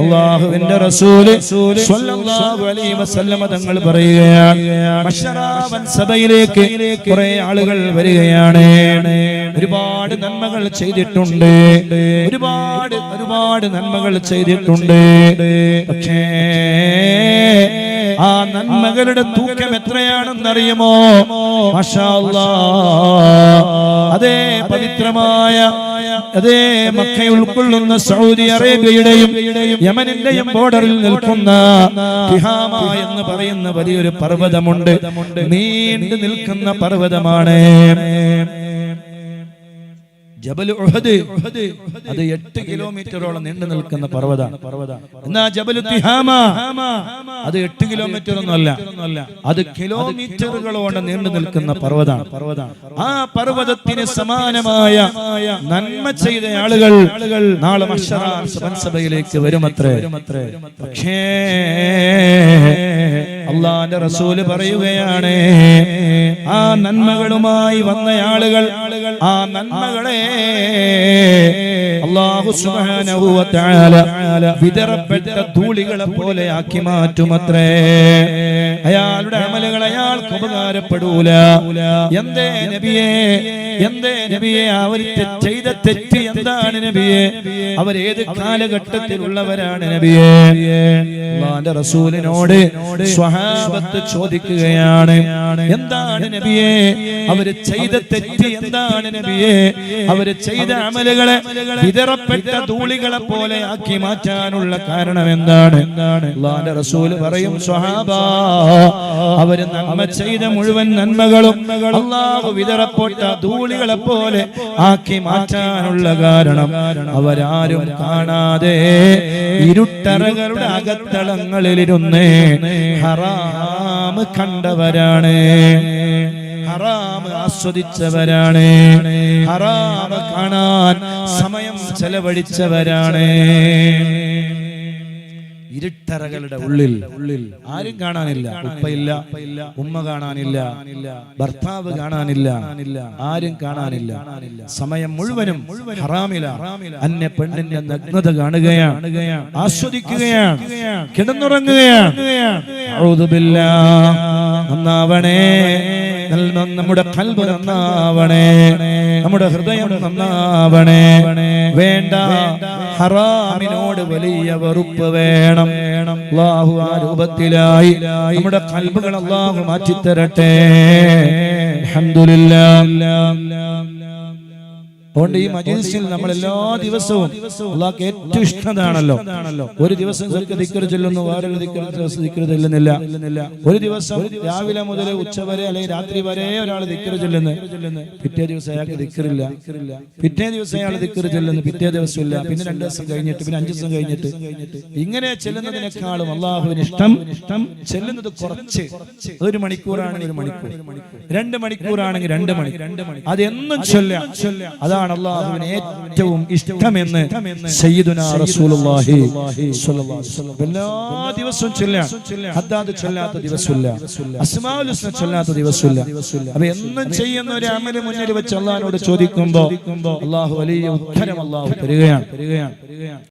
അള്ളാഹുവിന്റെ റസൂൽ സ്വല്ലല്ലാഹു അലൈഹി വസല്ലമ തങ്ങൾ പറയുകയാണ്. മശ്റാവൻ സഭയിലേക്ക് കുറെ ആളുകൾ വരികയാണ്. ഒരുപാട് നന്മകൾ ചെയ്തിട്ടുണ്ട്. ഒരുപാട് ഒരുപാട് നന്മകൾ ചെയ്തിട്ടുണ്ട്. പക്ഷേ ആ നന്മകളുടെ തൂക്കം എത്രയാണെന്നറിയുമോ. അതേ പവിത്രമായ അതേ മക്ക ഉൾക്കൊള്ളുന്ന സൗദി അറേബ്യയുടെയും യമനിന്റെയും ബോർഡറിൽ നിൽക്കുന്ന എന്ന് പറയുന്ന വലിയൊരു പർവതമുണ്ട്. നീണ്ടു നിൽക്കുന്ന പർവതമാണ്. ജബൽ ഉഹദ്. അത് എട്ട് കിലോമീറ്ററോളം നീണ്ടു നിൽക്കുന്ന പർവത. എന്നാ ജബൽ തിഹാമ. അത് എട്ട് കിലോമീറ്റർ ഒന്നുമല്ല അത് കിലോമീറ്ററുകളോടെ നീണ്ടു നിൽക്കുന്ന പർവതാണ് ആ പർവതത്തിന് സമാനമായ നന്മ ചെയ്ത ആളുകൾ നാളെ മഷറാസഭയിലേക്ക് വരുമത്രേ. പക്ഷേ അള്ളാന്റെ റസൂൽ പറയുകയാണ് ആ നന്മകളുമായി വന്ന ആളുകൾ ആ നന്മകളെ അള്ളാഹു വിതറപ്പെട്ട ധൂളികളെ പോലെ ആക്കി മാറ്റുമത്രേ. അയാളുടെ അമലുകൾ അയാൾക്ക് ഉപകാരപ്പെടൂല. എന്തേ നബിയെ? എന്തേ നബിയെ? അവർ ചെയ്ത തെറ്റ് എന്താണ് നബിയെ? അവരേത് കാലഘട്ടത്തിലുള്ളവരാണ് നബിയെ? റസൂലിനോട് സ്വഹാബത്ത് ചോദിക്കുകയാണ് എന്താണ് നബിയെ? അവർ ചെയ്ത തെറ്റ് എന്താണ് നബിയെ? അവർ ചെയ്ത അമലുകളെ വിതറപ്പെട്ട ധൂളികളെ പോലെ ആക്കി മാറ്റാനുള്ള കാരണം എന്താണ്? എന്താണ് റസൂൽ പറയും സ്വഹാബ അവർ നന്മ ചെയ്ത മുഴുവൻ നന്മകളും അള്ളാഹു വിതറപ്പെട്ട ധൂളികളെ പോലെ ആക്കി മാറ്റാനുള്ള കാരണം അവരാരും കാണാതെ ഇരുട്ടറകളുടെ അകത്തളങ്ങളിലിരുന്ന് ഹറാമ് കണ്ടവരാണ്. ഹറാമ് ആസ്വദിച്ചവരാണ്. ഹറാമ് കാണാൻ സമയം ചെലവഴിച്ചവരാണ്. ഇരുട്ടറകളുടെ ഉള്ളിൽ ഉള്ളിൽ ആരും കാണാനില്ല ഉപ്പയില്ല ഉമ്മ കാണാനില്ല ഭർത്താവ് കാണാനില്ല ആരും കാണാനില്ല. സമയം മുഴുവനും ഹറാമില. അന്യ പെണ്ണിന്റെ നഗ്നത കാണുകയാണ് ആസ്വദിക്കുകയാണ് കിടന്നുറങ്ങുകയാണ്. നന്നാവണേ നമ്മുടെ കൽബ് നന്നാവണേ നമ്മുടെ ഹൃദയം നന്നാവണേ. വേണ്ട ഹറാമിനോട് വലിയ വെറുപ്പ് വേണം. അള്ളാഹു ആ രൂപത്തിലായി നമ്മുടെ കൽബുകൾ അള്ളാഹു മാറ്റിത്തരട്ടെ. അൽഹംദുലില്ലാ അതുകൊണ്ട് ഈ മജീസിൽ നമ്മൾ എല്ലാ ദിവസവും അള്ളാഹ്ക്ക് ഏറ്റവും ഇഷ്ടതാണല്ലോ. ഒരു ദിവസം ദിക്കർ ചൊല്ലുന്നു വേറൊരു ദിവസം ദിക്കർ ചെല്ലുന്നില്ല. ഒരു ദിവസം രാവിലെ മുതൽ ഉച്ച വരെ അല്ലെങ്കിൽ രാത്രി വരെ ഒരാൾ ദിക്കർ ചൊല്ലുന്നു. പിറ്റേ ദിവസം അയാൾക്ക് ദിക്കറില്ല പിറ്റേ ദിവസം അയാൾ ദിക്കർ ചെല്ലുന്നു. പിറ്റേ ദിവസം ഇല്ല. പിന്നെ രണ്ട് ദിവസം കഴിഞ്ഞിട്ട് പിന്നെ അഞ്ചു ദിവസം കഴിഞ്ഞിട്ട്. ഇങ്ങനെ ചെല്ലുന്നതിനേക്കാളും അള്ളാഹുവിന് ഇഷ്ടം ഇഷ്ടം ചെല്ലുന്നത് കുറച്ച്. ഒരു മണിക്കൂറാണെങ്കിൽ ഒരു മണിക്കൂർ. രണ്ട് മണിക്കൂറാണെങ്കിൽ രണ്ട് മണി രണ്ട് മണി അത് എന്നും ചൊല്ലാം അതാണ് അള്ളാഹുവിന് ഏറ്റവും ഇഷ്ടമെന്ന് എല്ലാ ദിവസവും ചൊല്ലാത്ത ദിവസമില്ല. അസ്മാഉൽ ഹുസ്ന ചൊല്ലാത്ത ദിവസമില്ല. അപ്പൊ എന്നും ചെയ്യുന്ന ഒരു അമൽ മുന്നിൽ വെച്ച് അള്ളാഹിനോട് ചോദിക്കുമ്പോ അള്ളാഹു വലിയ ഉത്തരം അള്ളാഹു തരികയാണ്. തരികയാണ്.